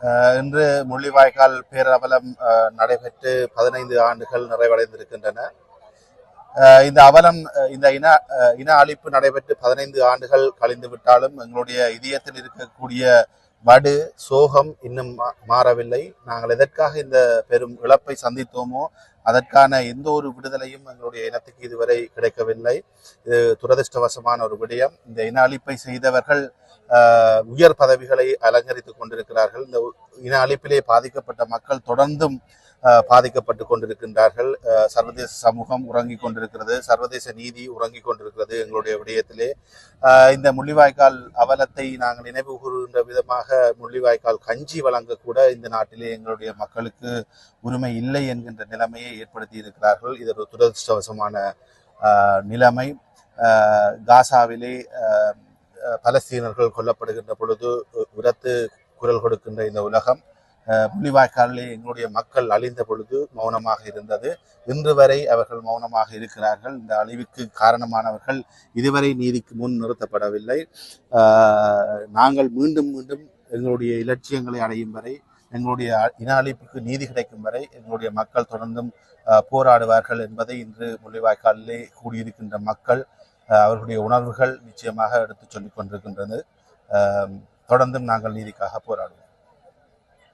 அஹ் இன்று முள்ளிவாய்க்கால் பேரவலம் அஹ், நடைபெற்று பதினைந்து ஆண்டுகள் நிறைவடைந்திருக்கின்றன. அஹ் இந்த அவலம் அஹ் இந்த இன அஹ் இன அழிப்பு நடைபெற்று பதினைந்து ஆண்டுகள் கழிந்து விட்டாலும் எங்களுடைய இதயத்தில் இருக்கக்கூடிய வடு சோகம் இன்னும் மா- மாறவில்லை. நாங்கள் எதற்காக இந்த பெரும் இழப்பை சந்தித்தோமோ அதற்கான எந்த ஒரு விடுதலையும் எங்களுடைய இனத்துக்கு இதுவரை கிடைக்கவில்லை. இது துரதிர்ஷ்டவசமான ஒரு விடயம். இந்த இன அழிப்பை செய்தவர்கள் உயர் பதவிகளை அலங்கரித்துக் கொண்டிருக்கிறார்கள். இந்த இன அழிப்பிலே பாதிக்கப்பட்ட மக்கள் தொடர்ந்தும் பாதிக்கப்பட்டு கொண்டிருக்கின்றார்கள். சர்வதேச சமூகம் உறங்கிக் கொண்டிருக்கிறது. சர்வதேச நீதி உறங்கிக் கொண்டிருக்கிறது எங்களுடைய விடயத்திலே. இந்த முள்ளிவாய்க்கால் அவலத்தை நாங்கள் நினைவு கூறுகின்ற விதமாக முள்ளிவாய்க்கால் கஞ்சி வழங்க கூட இந்த நாட்டிலே எங்களுடைய மக்களுக்கு உரிமை இல்லை என்கின்ற நிலைமையை ஏற்படுத்தி இருக்கிறார்கள் இது ஒரு துரதிருஷ்டவசமான நிலைமை. காசாவிலே பலஸ்தீனர்கள் கொல்லப்படுகின்ற பொழுது உரத்து குரல் கொடுக்கின்ற இந்த உலகம் அஹ், முள்ளிவாய்க்காலிலே எங்களுடைய மக்கள் அழிந்த பொழுது மௌனமாக இருந்தது. இன்று வரை அவர்கள் மௌனமாக இருக்கிறார்கள். இந்த அழிவுக்கு காரணமானவர்கள் இதுவரை நீதிக்கு முன் நிறுத்தப்படவில்லை. நாங்கள் மீண்டும் மீண்டும் எங்களுடைய இலட்சியங்களை அடையும் வரை எங்களுடைய இன அழிப்புக்கு நீதி கிடைக்கும் வரை எங்களுடைய மக்கள் தொடர்ந்தும் போராடுவார்கள் என்பதை இன்று முள்ளிவாய்க்காலிலே கூடியிருக்கின்ற மக்கள் அவர்களுடைய உணர்வுகள் நிச்சயமாக எடுத்துச் சொல்லிக் கொண்டிருக்கின்றது. தொடர்ந்தும் நாங்கள் நீதிக்காக போராடுவோம்.